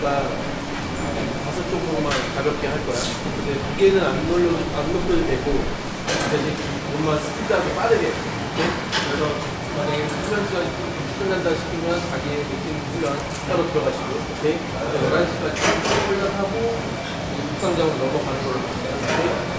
거가 다섯 정도만 가볍게 할 거야. 근데 두 개는 안 놀려 안 높여도 되고 대신 몸만 스피드하게 빠르게. 오케이? 그래서 만약에 훈련 시간 끝난다 싶으면 자기 루틴 훈련 따로 들어가시고, 오케이? 11시까지 훈련하고 육상장으로 넘어가는 걸로 볼게요. 오케이?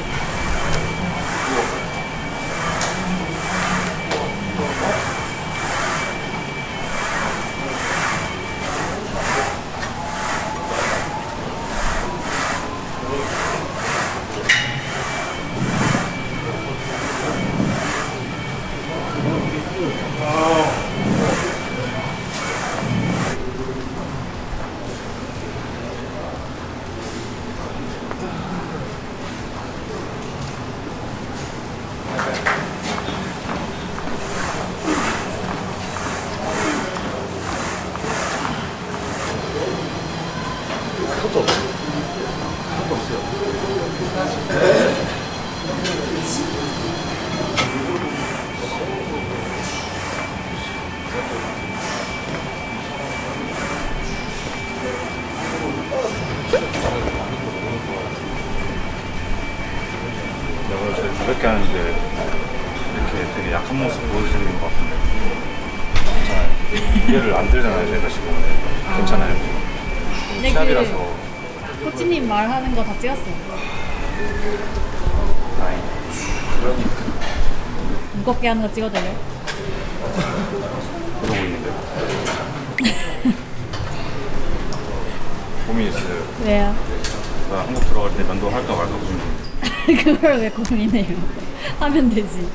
그것도 없어. 그것도 없어요. 내가 오늘 제일 가볍게 하는데 이렇게 되게 약한 모습 보여주는 것 같은데 무게를 안 들잖아요 제가 지금 괜찮아요 네, 시합이라서 그 코치님 말하는 거 다 찍었어요. 다행히 무겁게 하는 거 찍어드려요? 그러고 있는데 고민 있어요 왜요? 나 한국 들어갈 때 면도 할까 말까 고민 그걸 왜 고민해요? 하면 되지.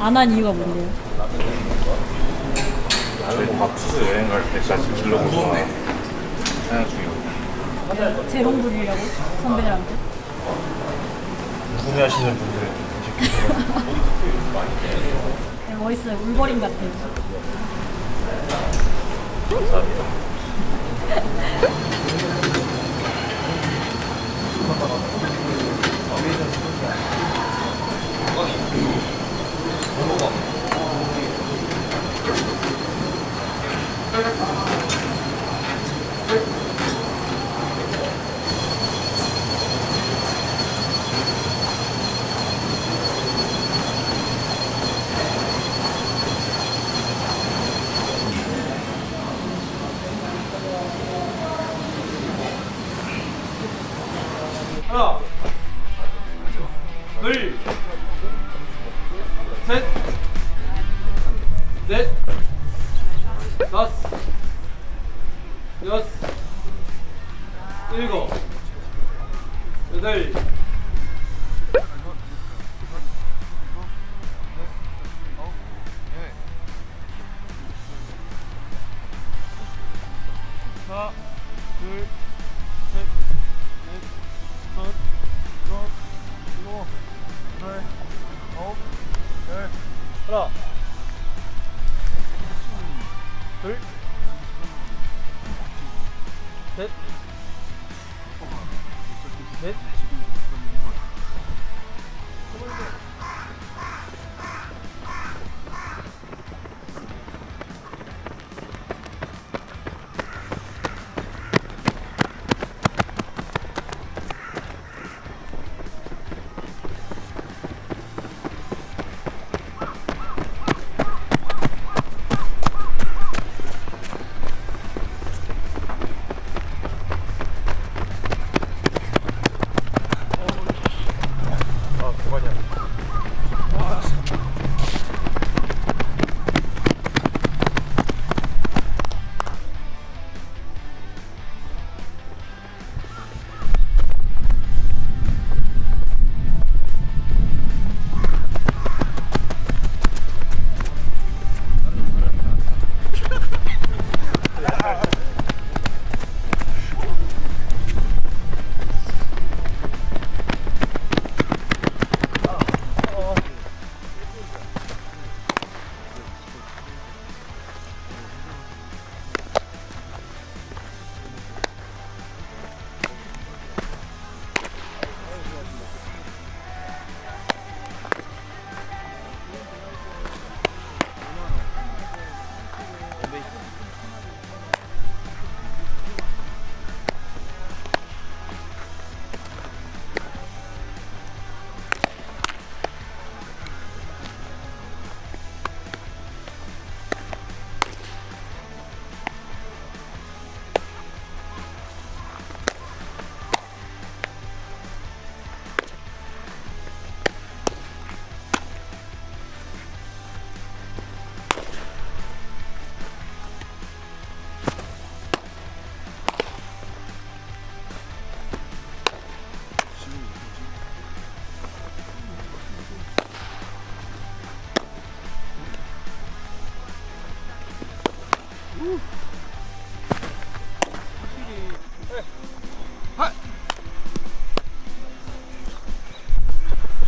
안 한 이유가 뭔데요? 나중에 밥 수수 여행 갈 때까지 길러보고 생각 중이거든요 재롱 부리려고? 선배들한테? 구매하시는 분들은 네, 멋있어요. 울버린 같아요. 감사합니다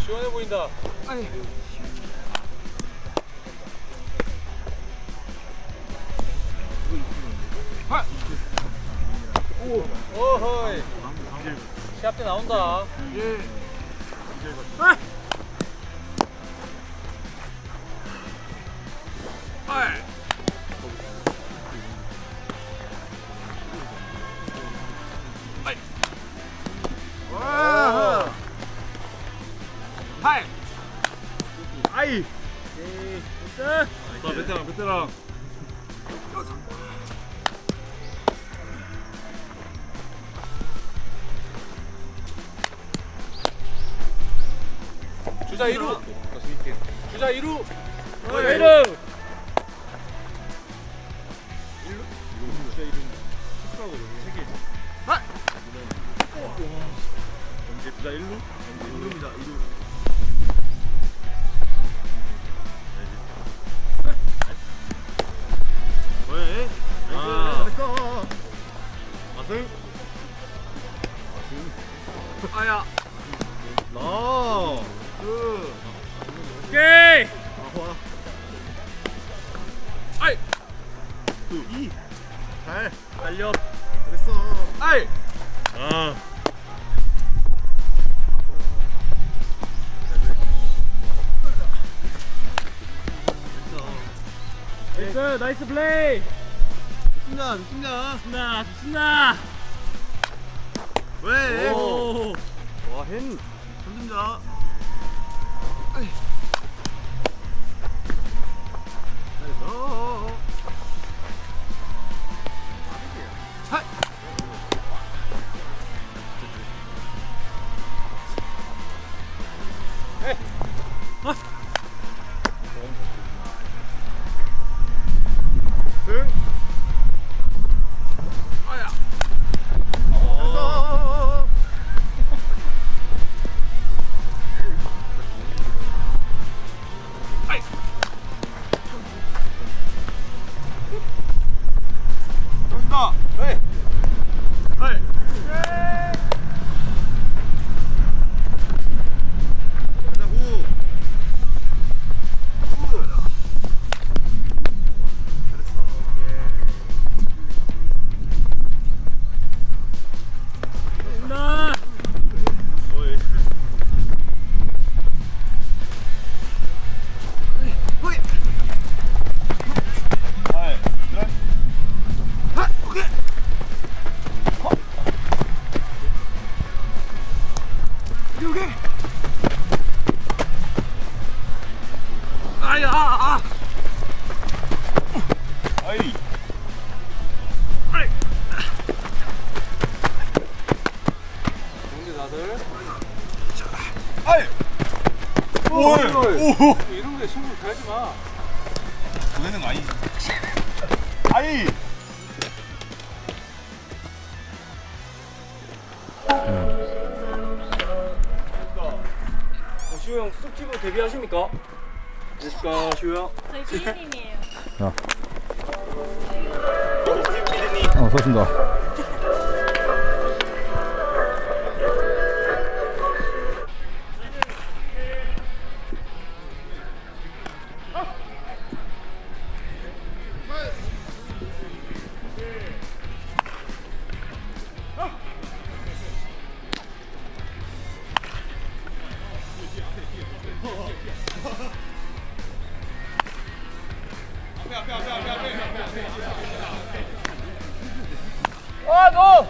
시원해 보인다. 아니. 하! 오, 어허이. 시합 때 나온다. 예. 주자 1루. 주자 1루. 베테랑. 이 나이스 나이스 플레이 좋습니다. 좋습니다. 좋습니다 좋습니다 왜? 오. 와헨 힘듭니다 나이스 아이. 오. 오. 이런 거에 신경 달지 마. 보내는 거 아니지? 아이. 시우 형 수습치고 데뷔하십니까? 안녕하십니까 시우 형 저희 피디님이에요. 어, 좋습니다. 고!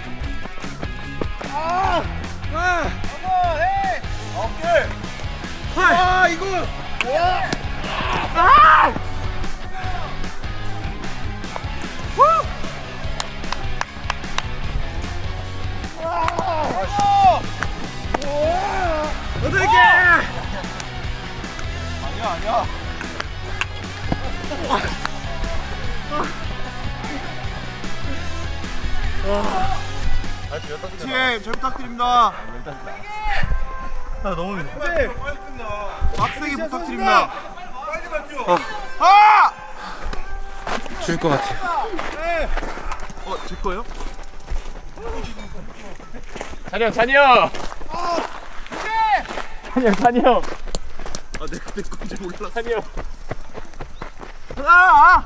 아니야 아니야. 팀, 잘 부탁드립니다. 나 너무 힘들어. 빡세게 부탁드립니다. 아! 줄것 같아. 어, 제 거예요? 찬영 찬영. 찬영 찬영. 아, 내, 내 건지 몰랐어. 찬영. 아!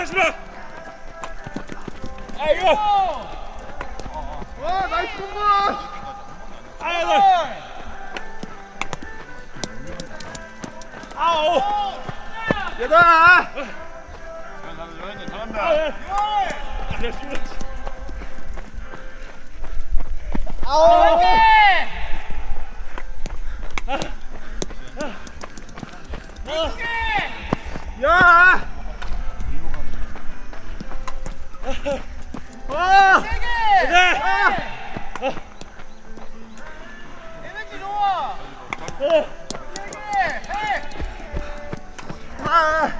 아 여섯 싫어. 아 이거. 와 나이스 공부. 아 여섯. 아오. 여덟. 아 네. 아 열심히. 아홉. 야. 와. 네. 아.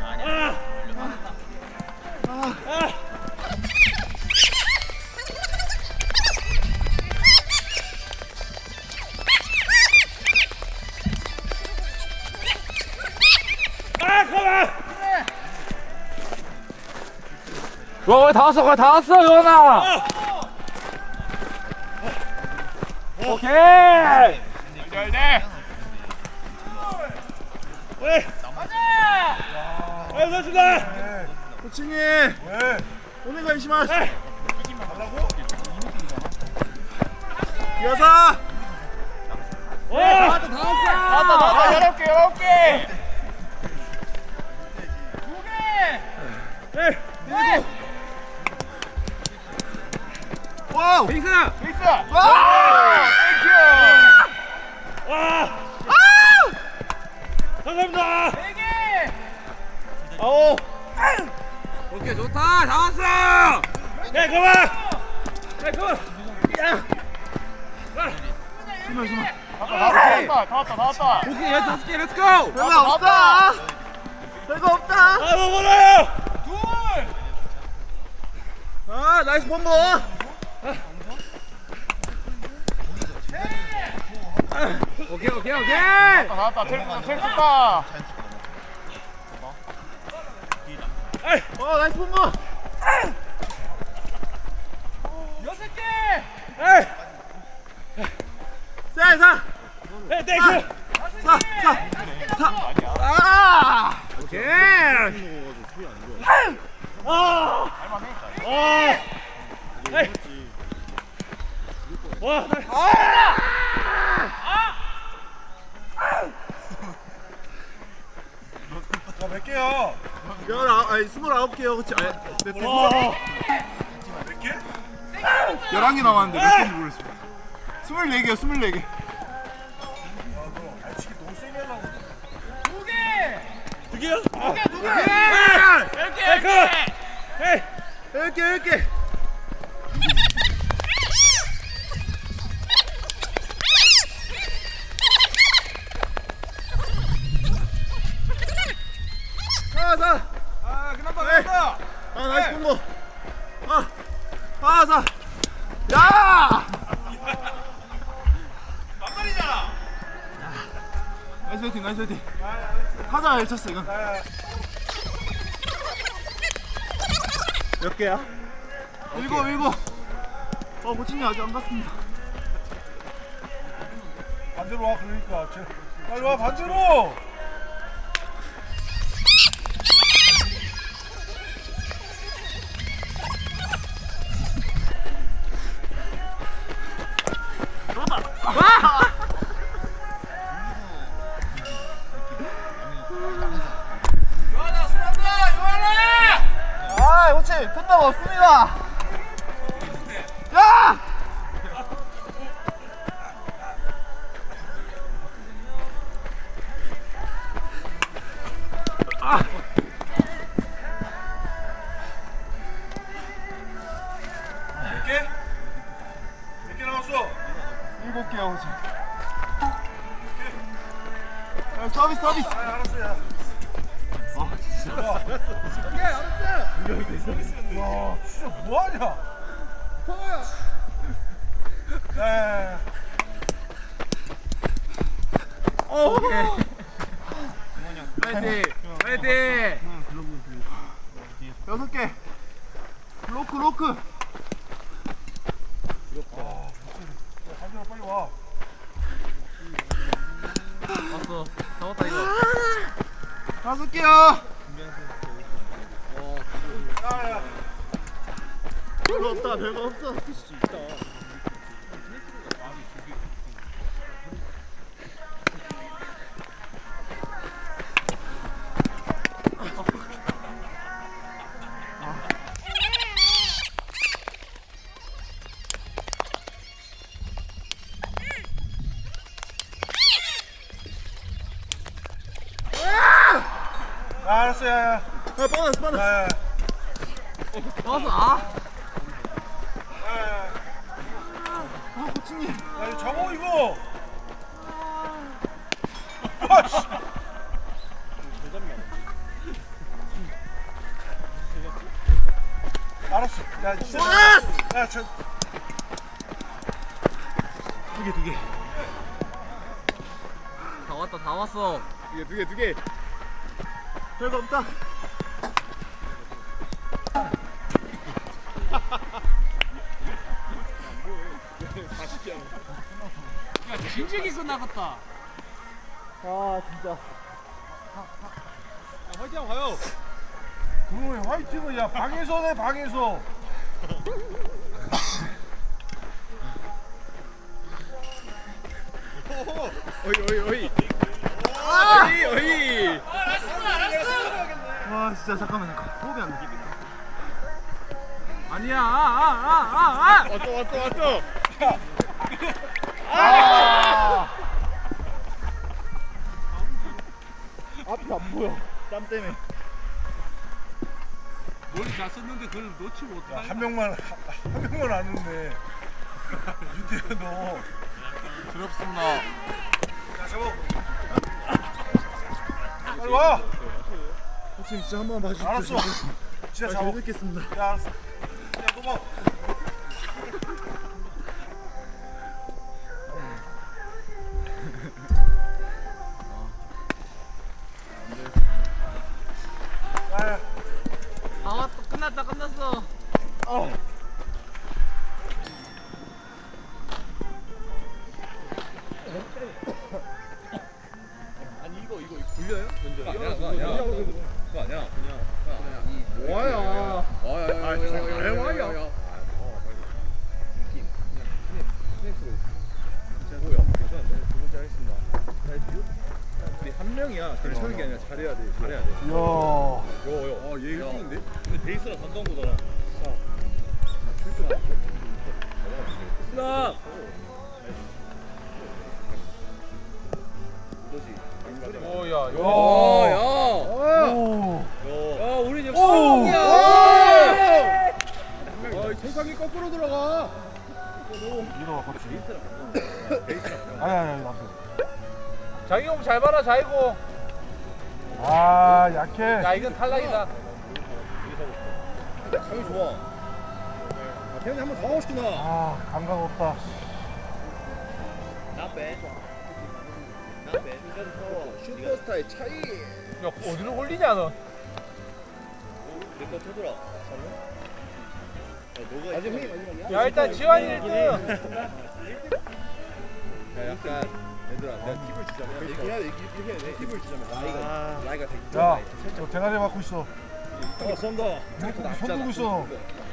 와, 다 왔어, 거의 다 왔어, 요원아. 오케이. 잘 돼. 왜? 가자. 아, 좋습니다. 코칭이. 왜? 오늘 가 이시마스. 여사. 와, 다 왔어. 나왔다, 나왔다. 열아홉 개, 열아홉 개. 와우. 베이스. 베이스. 와. 와. 감사합니다. 네 개. 아오. 오케이 좋다 다 왔어 야 그만. 야 그만. 야. 숨어 숨어. 오케이 다 왔다 다 왔다 오케이 얘 다섯 개 렛츠 고 별거 없다. 별거 없다. 아 먹어요. 둘. 아 나이스 bombo. 오케이 오케이 오케이 다 왔다 텔 쳤다 어 나이스 bombo. 여섯 개 에이. 자, 자. 네, 땡큐. 자, 자, 자. 아! 오케이 아! 아! 에이. 와, 나. 아! 몇 개요? 열아, 아니 스물아홉 개요, 그렇지? 아니, 몇 개? 몇 개? 열한 개 남았는데 몇 개인지 모르겠어. 스물네 개요, 스물네 개. 나이스 배팅, 나이스 배팅. 하자, 잘 쳤어, 이건. 몇 개야? 일곱, 일곱. 어, 고친이 아직 안 갔습니다. 반대로 와 그러니까 쟤- 빨리 와 반대로 별거 없다, 별거 없어. 다 왔다 다 왔어 두 개, 두 개, 두 개. 별거 없다. 야 진지하게 끝나갔다 아, 진짜. 화이팅 가요 그놈의 화이팅은 야 방에서네 방에서 어이 어이 어이 아! 어이 어이 와, 진짜 잠깐만, 잠깐. 호흡이 안 돼. 아니야 아 아 아 아 왔어, 왔어, 왔어. 아! 앞이 안 보여. 땀 때문에. 머리 다 썼는데 그걸 놓지 못해. 한 명만 한 명만 안 웃네. 유태현 너. 두렵습니다. 자 잡아. 빨리 와. 진짜 한번 봐주십시오. 알았어. 진짜 잡아. 뵙겠습니다. 야 알았어. 야. 아, 한 명이야. 괜찮은 게 아니라 잘해야 돼. 잘해야 돼. 이야. 어, 얘 1등인데? 근데 베이스랑 가까운 거잖아. 스탑! 오, 야, 야. 어, 야! 오. 야, 우리 역시 오. 야! 오. 아, 세상이 거꾸로 들어가. 이거 거치. 아니 아니 아니 앞에. 자기공 잘 봐라, 자기공. 아 약해. 야, 이건 탈락이다. 상이 좋아. 아, 태현이 한 번 더 하고 싶구나. 아 감각 없다. 슈퍼스타의 차이. 야, 어디로 올리냐, 너? 내거 쳐줘라. 너가 아직 마지막이야? 야, 일단 지환이 1등. 야, 약간 얘들아, 내가 팁을 주자면 이렇게 해야 돼. 이렇게 해야 돼. 팁을 주자면 나이가 나이가 되게 좀 야, 나이. 너 대가리 맞고 있어. 어, 쏜다. 손 들고 있어.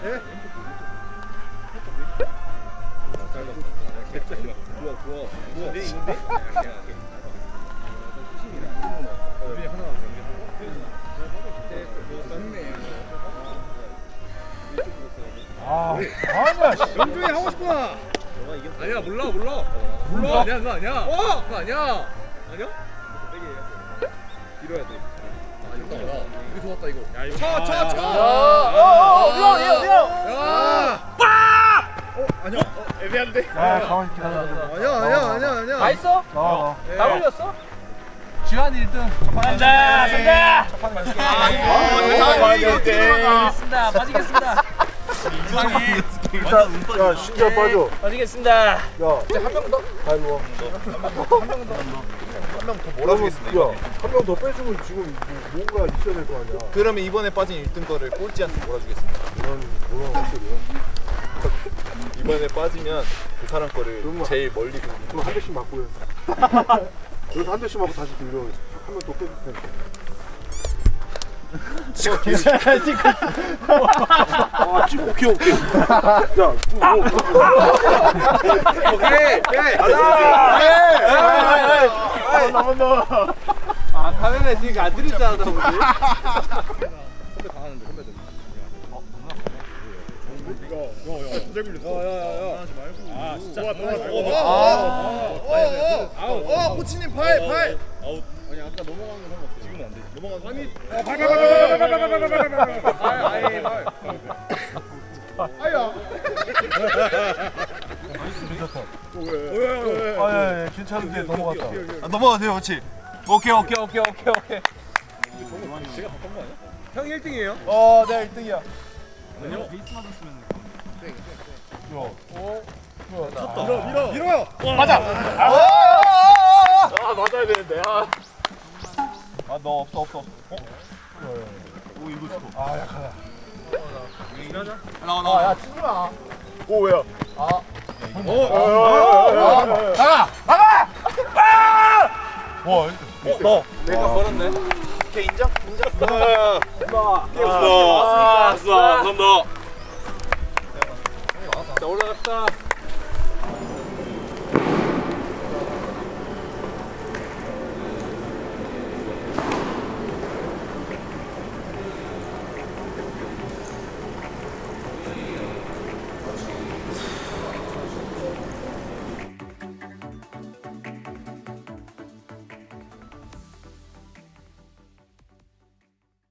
예? 좋아, 좋아. 좋아. 네, 이건데? 우리 하나 아, 아니야. 씨. 영준이 하고 싶구나. 아니야 몰라 몰라. 몰라. 아니야 그거 아니야. 어? 그거 아니야. 아니야? 밀어야 돼. 아, 이거 야, 이거 좋았다 이거. 야 이거 차차차 어, 어디야, 어디야, 어디야? 야! 어 아니야. 어 애매한데? 야, 가만히 기다려. 아니야 아니야 아니야 아니야. 다 있어? 나와. 다 올렸어? 지환 1등. 간다, 간다. 아 이거 어떻게 들어가? 빠지겠습니다, 빠지겠습니다. 일단 야, 신경 빠져. 빠지겠습니다. 야, 한 명 더. 다 일로 와. 한명 더 몰아주겠습니다. 야, 한 명 더 빼주면 지금 뭐- 뭔가 있어야 될 거 아니야. 그러면 이번에 빠진 1등 거를 꼴찌한테 몰아주겠습니다 그런 뭐라 소리야. 이번에 빠지면 그 사람 거를 그런 거. 제일 멀리 그럼 한 대씩 맞고 해. 그래서 한 대씩 맞고 다시 돌려. 한 명 더 빼줄 테니까. 아, 찍 오케이 오케이. 야, 뭐, 오케이 오케이 아, 카메라 지금 안 들었잖아, 우리. 선배들 아 진짜 어 코치님 팔 팔 아웃 아니 아까 넘어간 건 상관없어 지금은 안 되지 넘어간 아니 아이 발 아, 예, 예, 괜찮은데 넘어갔다. 아, 넘어가도 돼요 그렇지 오케이, 오케이, 오케이, 오케이, 오케이. 제가 바꾼 거 아니야? 형 1등이에요? 어, 내가 1등이야. 아니요 밀어, 밀어 밀어요 아, 너 없어, 없어. 어? 오, 이거 스톱. 아, 약하다. 나와 나와 야 치지 마 오, 왜요? 어? 나가! 나가! 와, 너. 내가 걸었네. 오케이 인정? 인정? 왔어, 왔어, 감독. 자, 올라갔다.